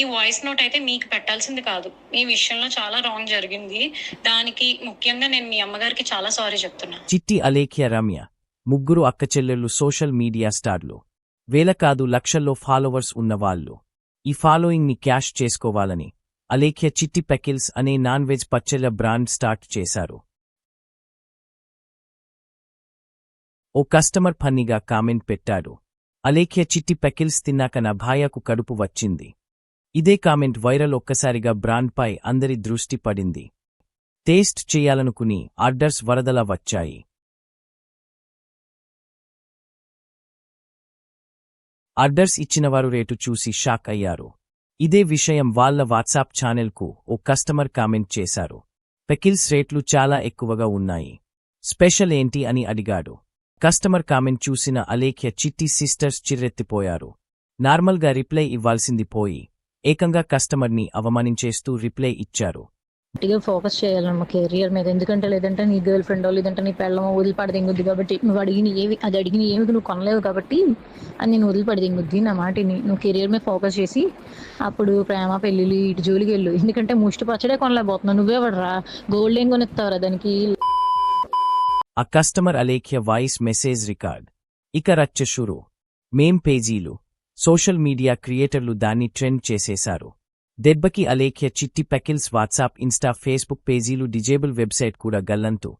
ఈ voice note అయితే మీకు పెట్టాల్సింది కాదు. మీ విషయంలో చాలా రాంగ్ జరిగింది. దానికి ముఖ్యంగా నేను మీ అమ్మగారికి చాలా సారీ చెప్తున్నా. చిట్టి అలేఖ్య రమ్య ముగ్గురు అక్కచెల్లెళ్ళు సోషల్ మీడియా స్టార్లు. వేల కాదు లక్షల్లో ఫాలోవర్స్ ఉన్నవాళ్ళు ఈ ఫాలోయింగ్ని క్యాష్ చేసుకోవాలని అలేఖ్య చిట్టి పెకిల్స్ అనే నాన్ వెజ్ పచ్చళ్ళ బ్రాండ్ స్టార్ట్ చేశారు. ఓ కస్టమర్ ఫన్నీగా కామెంట్ పెట్టాడు. అలేఖ్య చిట్టి పెకిల్స్ తిన్నాక నా భార్యకు కడుపు వచ్చింది. ఇదే కామెంట్ వైరల్ ఒక్కసారిగా బ్రాండ్పై అందరి దృష్టి పడింది. టేస్ట్ చేయాలనుకుని ఆర్డర్స్ వరదలా వచ్చాయి. ఆర్డర్స్ ఇచ్చినవారు రేటు చూసి షాక్ అయ్యారు. ఇదే విషయం వాళ్ళ వాట్సాప్ ఛానెల్కు ఓ కస్టమర్ కామెంట్ చేశారు. పెకిల్స్ రేట్లు చాలా ఎక్కువగా ఉన్నాయి. స్పెషల్ ఏంటి అని అడిగాడు. కస్టమర్ కామెంట్ చూసిన అలేఖ్య చిట్టి సిస్టర్స్ చిర్రెత్తిపోయారు. నార్మల్గా రిప్లై ఇవ్వాల్సింది పోయి ఏకంగా కస్టమర్ని అవమానించేస్తూ రిప్లై ఇచ్చారు. గట్టిగా ఫోకస్ చేయాలమ్మ కెరియర్ మీద. ఎందుకంటే లేదంటే నీ గర్ల్ ఫ్రెండ్ లేదంటే నీ పెళ్ళమో వదిలిపడి దింగుద్ది కాబట్టి నువ్వు అడిగిన ఏవి అది అడిగిన ఏమి నువ్వు కొనలేవు కాబట్టి అది నేను వదిలిపడి దింగుద్ది నా మాటిని. నువ్వు కెరియర్ మీద ఫోకస్ చేసి అప్పుడు ప్రేమ పెళ్ళిళ్ళు ఇటు జోలికి వెళ్ళు. ఎందుకంటే ముష్టి పచ్చడే కొనలేకపోతున్నావు. నువ్వే పడరా గోల్డ్ ఏం కొనిస్తావురా దానికి? ఆ customer Alekhya voice message record. ఇక రచ్చ షురు. మేం పేజీలు. సోషల్ మీడియా క్రియేటర్లు దాన్ని ట్రెండ్ చేసేశారు. దెబ్బకి Alekhya Chitti pickles WhatsApp Insta Facebook పేజీలు డిజేబుల్ వెబ్సైట్ కూడా గల్లంతు.